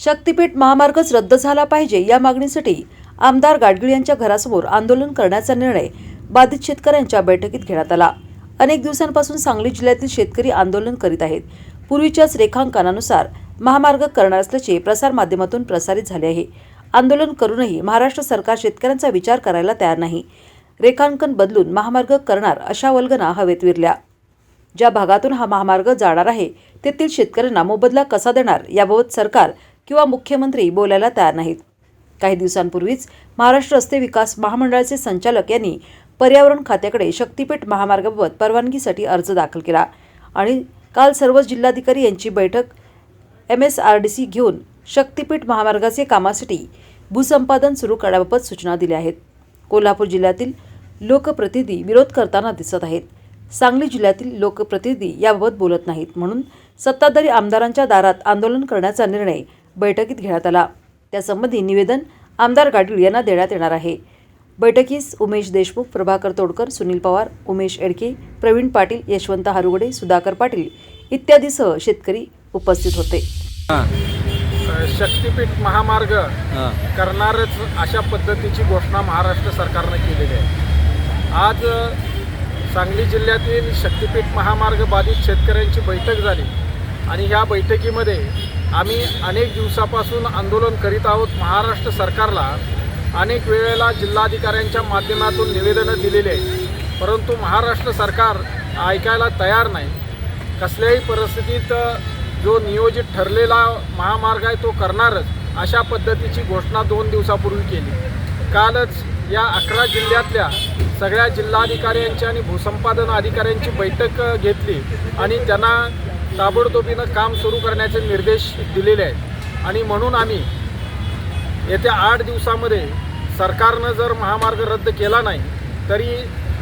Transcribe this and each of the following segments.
शक्तीपीठ महामार्गच रद्द झाला पाहिजे या मागणीसाठी आमदार गाडगीळ यांच्या घरासमोर आंदोलन करण्याचा निर्णय बाधित शेतकऱ्यांच्या बैठकीत घेण्यात आला. अनेक दिवसांपासून सांगली जिल्ह्यातील शेतकरी आंदोलन करीत आहेत. पूर्वीच्याच रेखांकनानुसार महामार्ग करणार असल्याचे प्रसारमाध्यमातून प्रसारित झाले आहे. आंदोलन करूनही महाराष्ट्र सरकार शेतकऱ्यांचा विचार करायला तयार नाही. रेखांकन बदलून महामार्ग करणार अशा वल्गना हवेत विरल्या. ज्या भागातून हा महामार्ग जाणार आहे तेथील शेतकऱ्यांना मोबदला कसा देणार याबाबत सरकार किंवा मुख्यमंत्री बोलायला तयार नाहीत. काही दिवसांपूर्वीच महाराष्ट्र रस्ते विकास महामंडळाचे संचालक यांनी पर्यावरण खात्याकडे शक्तीपीठ महामार्गाबाबत परवानगीसाठी अर्ज दाखल केला आणि काल सर्व जिल्हाधिकारी यांची बैठक M S R D C घेऊन शक्तीपीठ महामार्गाचे कामासाठी भूसंपादन सुरू करण्याबाबत सूचना दिल्या आहेत. कोल्हापूर जिल्ह्यातील लोकप्रतिनिधी विरोध करताना दिसत आहेत. सांगली जिल्ह्यातील लोकप्रतिनिधी याबाबत बोलत नाहीत म्हणून सत्ताधारी आमदारांच्या दारात आंदोलन करण्याचा निर्णय बैठकीत घेण्यात आला. त्यासंबंधी निवेदन आमदार गाडगीळ यांना देण्यात येणार आहे. बैठकीस उमेश देशमुख प्रभाकर तोडकर सुनील पवार उमेश एडके प्रवीण पाटील यशवंत हारुगडे सुधाकर पाटील इत्यादीसह शेतकरी उपस्थित होते. शक्तीपीठ महामार्ग करणारच अशा पद्धतीची घोषणा महाराष्ट्र सरकारनं केलेली आहे. आज सांगली जिल्ह्यातील शक्तीपीठ महामार्ग बाधित शेतकऱ्यांची बैठक झाली आणि ह्या बैठकीमध्ये आम्ही अनेक दिवसापासून आंदोलन करीत आहोत. महाराष्ट्र सरकारला अनेक वेळेला जिल्हाधिकाऱ्यांच्या माध्यमातून निवेदनं दिलेली आहेत. परंतु महाराष्ट्र सरकार ऐकायला तयार नाही. कसल्याही परिस्थितीत जो नियोजित ठरलेला महामार्ग आहे तो करणारच अशा पद्धतीची घोषणा दोन दिवसापूर्वी केली. कालच या अकरा जिल्ह्यातल्या सगळ्या जिल्हाधिकाऱ्यांची आणि भूसंपादन अधिकाऱ्यांची बैठक घेतली आणि त्यांना ताबडतोबीनं काम सुरू करण्याचे निर्देश दिलेले आहेत. आणि म्हणून आम्ही येत्या आठ दिवसामध्ये सरकारनं जर महामार्ग रद्द केला नाही तरी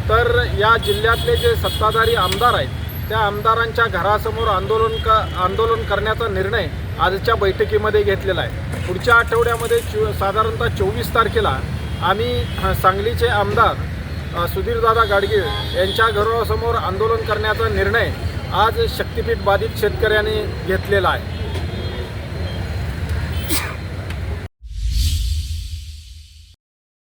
तर या जिल्ह्यातले जे सत्ताधारी आमदार आहेत त्या आमदारांच्या घरासमोर आंदोलन क आंदोलन करण्याचा निर्णय आजच्या बैठकीमध्ये घेतलेला आहे. पुढच्या आठवड्यामध्ये चो साधारणतः चोवीस तारखेला आम्ही सांगलीचे आमदार सुधीरदादा गाडगीळ यांच्या घरासमोर आंदोलन करण्याचा निर्णय आज शक्तीपीठ बाधित शेतकऱ्याने घेतलेला आहे.